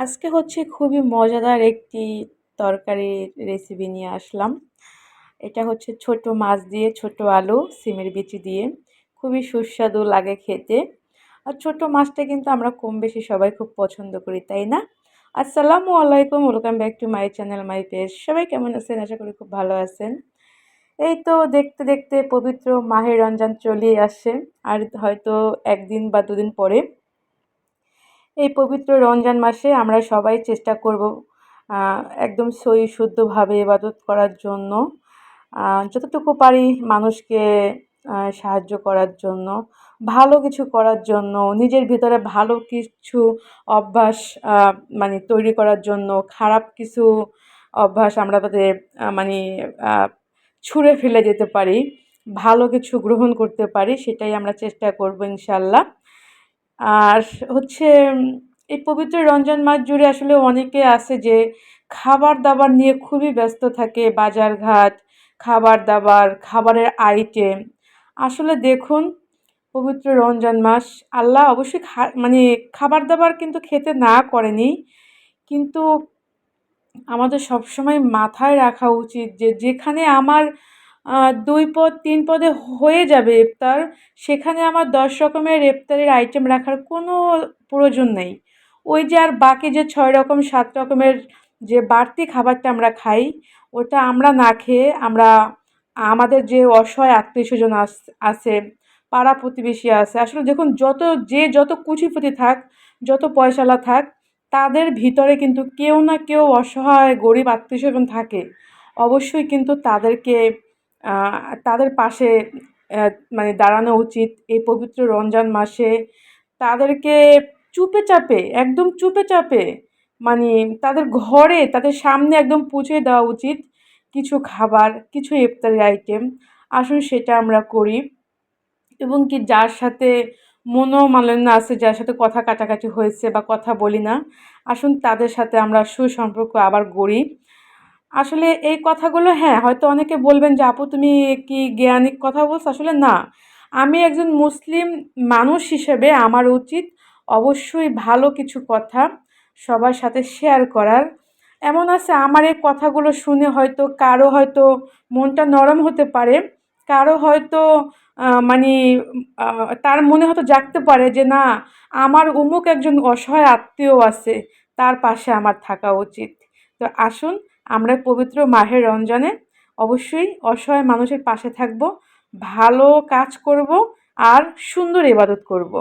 আজকে হচ্ছে খুবই মজাদার একটি তরকারির রেসিপি নিয়ে আসলাম। এটা হচ্ছে ছোট মাছ দিয়ে, ছোট আলু, সিমের বিচি দিয়ে। খুবই সুস্বাদু লাগে খেতে। আর ছোট মাছটা কিন্তু আমরা কম বেশি সবাই খুব পছন্দ করি, তাই না? আসসালামু আলাইকুম welcome back to my channel my page সবাই কেমন আছেন? আশা করি খুব ভালো আছেন। এই তো দেখতে দেখতে পবিত্র মাহের রমজান চলিয়ে আসছে আর হয়তো একদিন বা দুদিন পরে এই পবিত্র রমজান মাসে আমরা সবাই চেষ্টা করব একদম সই শুদ্ধভাবে ইবাদত করার জন্য। যতটুকু পারি মানুষকে সাহায্য করার জন্য, ভালো কিছু করার জন্য, নিজের ভিতরে ভালো কিছু অভ্যাস মানে তৈরি করার জন্য, খারাপ কিছু অভ্যাস আমরা তাদের মানে ছুঁড়ে ফেলে যেতে পারি, ভালো কিছু গ্রহণ করতে পারি, সেটাই আমরা চেষ্টা করব ইনশাল্লাহ। আর হচ্ছে এই পবিত্র রমজান মাস জুড়ে আসলে অনেকে আছে যে খাবার দাবার নিয়ে খুবই ব্যস্ত থাকে বাজার ঘাট খাবার দাবার খাবারের আইটেম। আসলে দেখুন, পবিত্র রমজান মাস, আল্লাহ অবশ্যই মানে খাবার দাবার কিন্তু খেতে না করেনি, কিন্তু আমাদের সবসময় মাথায় রাখা উচিত যে যেখানে আমার দুই পদ, তিন পদে হয়ে যাবে ইফতার, সেখানে আমার দশ রকমের ইফতারের আইটেম রাখার কোনো প্রয়োজন নেই। ওই যে আর বাকি যে ছয় রকম, সাত রকমের যে বাড়তি খাবারটা আমরা খাই, ওটা আমরা না খেয়ে আমরা আমাদের যে অসহায় আত্মীয় স্বজন আছে, পাড়া প্রতিবেশী আছে, আসলে দেখুন যত, যে যত কুচিপুতি থাক, যত পয়সালা থাক, তাদের ভিতরে কিন্তু কেউ না কেউ অসহায়, গরিব আত্মীয় স্বজন থাকে। অবশ্যই কিন্তু তাদেরকে তাদের পাশে মানে দাঁড়ানো উচিত। এই পবিত্র রমজান মাসে তাদেরকে চুপে চাপে, একদম চুপে চাপে মানে তাদের ঘরে, তাদের সামনে একদম পুছে দেওয়া উচিত কিছু খাবার, কিছু ইফতারি আইটেম আসুন সেটা আমরা করি। এবং কি যার সাথে মনোমালিন্য আছে, যার সাথে কথা কাটাকাটি হয়েছে বা কথা বলি না, আসুন তাদের সাথে আমরা সুসম্পর্ক আবার গড়ি। আসলে এই কথাগুলো হ্যাঁ হয়তো অনেকে বলবেন যে, আপু, তুমি কি জ্ঞানিক কথা বলছো? আসলে না। আমি একজন মুসলিম মানুষ হিসেবে আমার উচিত অবশ্যই ভালো কিছু কথা সবার সাথে শেয়ার করার। এমন আছে, আমার এই কথাগুলো শুনে হয়তো কারও হয়তো মনটা নরম হতে পারে, কারও হয়তো মানে তার মনে হয়তো জাগতে পারে যে, না, আমার উমুক একজন অসহায় আত্মীয় আছে, তার পাশে আমার থাকা উচিত। তো আসুন আমরা পবিত্র মাহের রমজানে অবশ্যই অসহায় মানুষের পাশে থাকব, ভালো কাজ করব আর সুন্দর ইবাদত করব।